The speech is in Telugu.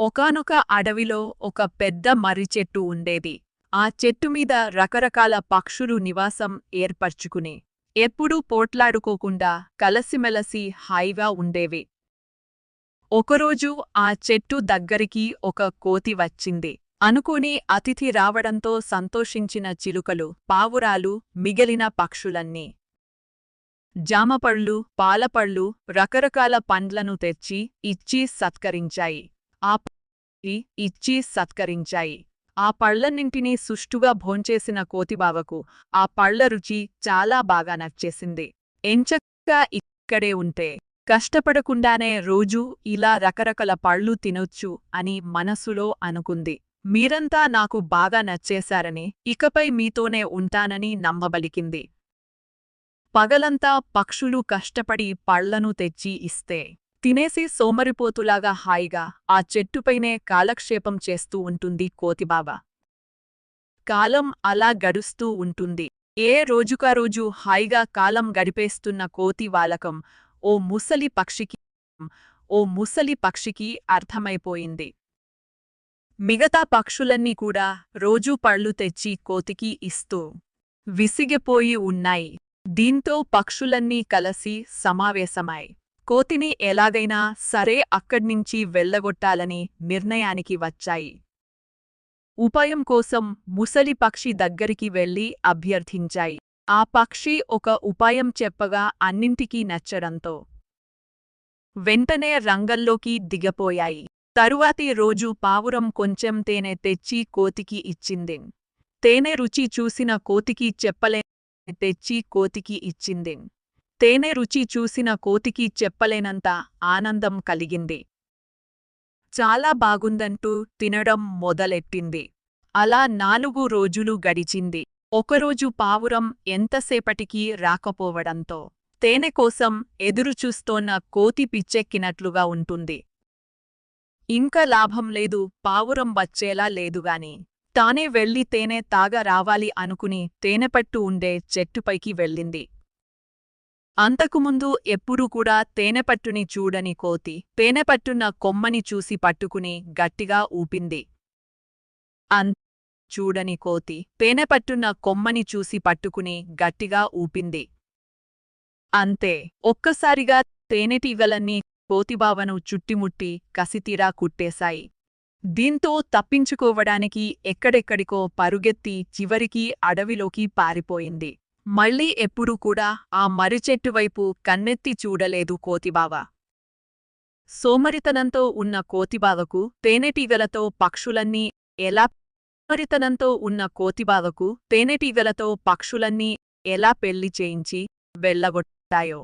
ఒకానొక అడవిలో ఒక పెద్ద మర్రి చెట్టు ఉండేది. ఆ చెట్టు మీద రకరకాల పక్షులు నివాసం ఏర్పర్చుకుని ఎప్పుడూ పోట్లాడుకోకుండా కలసిమెలసి హాయిగా ఉండేవి. ఒకరోజు ఆ చెట్టు దగ్గరికి ఒక కోతి వచ్చింది. అనుకుని అతిథి రావడంతో సంతోషించిన చిలుకలు పావురాలు మిగిలిన పక్షులన్నీ. జామపళ్ళు పాలపళ్ళు రకరకాల పండ్లను తెచ్చి ఇచ్చి సత్కరించాయి. ఆ ప- ఇచ్చి సత్కరించాయి. ఆ పళ్ళన్నింటినీ సుష్టుగా భోంచేసిన కోతిబావకు ఆ పళ్ళ రుచి చాలా బాగా నచ్చేసింది. ఎంచక్కా ఇక్కడే ఉంటే కష్టపడకుండానే రోజూ ఇలా రకరకాల పళ్ళు తినొచ్చు అని మనసులో అనుకుంది. మీరంతా నాకు బాగా నచ్చేశారని ఇకపై మీతోనే ఉంటానని నమ్మబలికింది. పగలంతా పక్షులు కష్టపడి పళ్ళను తెచ్చి ఇస్తే తినేసి సోమరిపోతులాగా హాయిగా ఆ చెట్టుపైనే కాలక్షేపం చేస్తూ ఉంటుంది కోతిబావ. కాలం అలా గడుస్తూ ఉంటుంది. ఏ రోజుకారోజు హాయిగా కాలం గడిపేస్తున్న కోతి వాలకం ఓ ముసలి పక్షికి ఓ ముసలి పక్షికి అర్థమైపోయింది. మిగతా పక్షులన్నీ కూడా రోజూ పళ్ళు తెచ్చి కోతికి ఇస్తూ విసిగిపోయి ఉన్నాయి. దీంతో పక్షులన్నీ కలసి సమావేశమై కోతిని ఎలాగైనా సరే అక్కడ్నించి వెళ్ళగొట్టాలని నిర్ణయానికి వచ్చాయి. ఉపాయం కోసం ముసలి పక్షి దగ్గరికి వెళ్ళి అభ్యర్థించాయి. ఆ పక్షి ఒక ఉపాయం చెప్పగా అన్నింటికీ నచ్చడంతో వెంటనే రంగంలోకి దిగపోయాయి. తరువాతి రోజు పావురం కొంచెం తేనె తెచ్చి కోతికి ఇచ్చింది. తేనె రుచి చూసిన కోతికి చెప్పలే తెచ్చి కోతికి ఇచ్చింది. తేనె రుచి చూసిన కోతికి చెప్పలేనంత ఆనందం కలిగింది. చాలా బాగుందంటూ తినడం మొదలెట్టింది. అలా నాలుగు రోజులు గడిచింది. ఒకరోజు పావురం ఎంతసేపటికి రాకపోవడంతో తేనె కోసం ఎదురుచూస్తోన్న కోతి పిచ్చెక్కినట్లుగా ఉంటుంది. ఇంకా లాభం లేదు పావురం వచ్చేలా లేదుగాని తానే వెళ్ళి తేనె తాగ రావాలి అనుకుని తేనెపట్టు ఉండే చెట్టుపైకి వెళ్ళింది. అంతకుముందు ఎప్పుడూ కూడా తేనెపట్టుని చూడని కోతి తేనెపట్టున్న కొమ్మని చూసి పట్టుకుని గట్టిగా ఊపింది. అంత చూడని కోతి తేనెపట్టున్న కొమ్మని చూసి పట్టుకుని గట్టిగా ఊపింది. అంతే ఒక్కసారిగా తేనెటీగలన్నీ కోతిబావను చుట్టిముట్టి కసితీరా కుట్టేశాయి. దీంతో తప్పించుకోవడానికి ఎక్కడెక్కడికో పరుగెత్తి చివరికి అడవిలోకి పారిపోయింది. మళ్ళీ ఎప్పుడూ కూడా ఆ మరిచెట్టువైపు కన్నెత్తి చూడలేదు కోతిబావ. సోమరితనంతో ఉన్న కోతిబావకు తేనెటీగలతో పక్షులన్నీ ఎలా సోమరితనంతో ఉన్న కోతిబావకు తేనెటీగలతో పక్షులన్నీ ఎలా పెళ్ళి చేయించి వెళ్ళగొట్టాయో?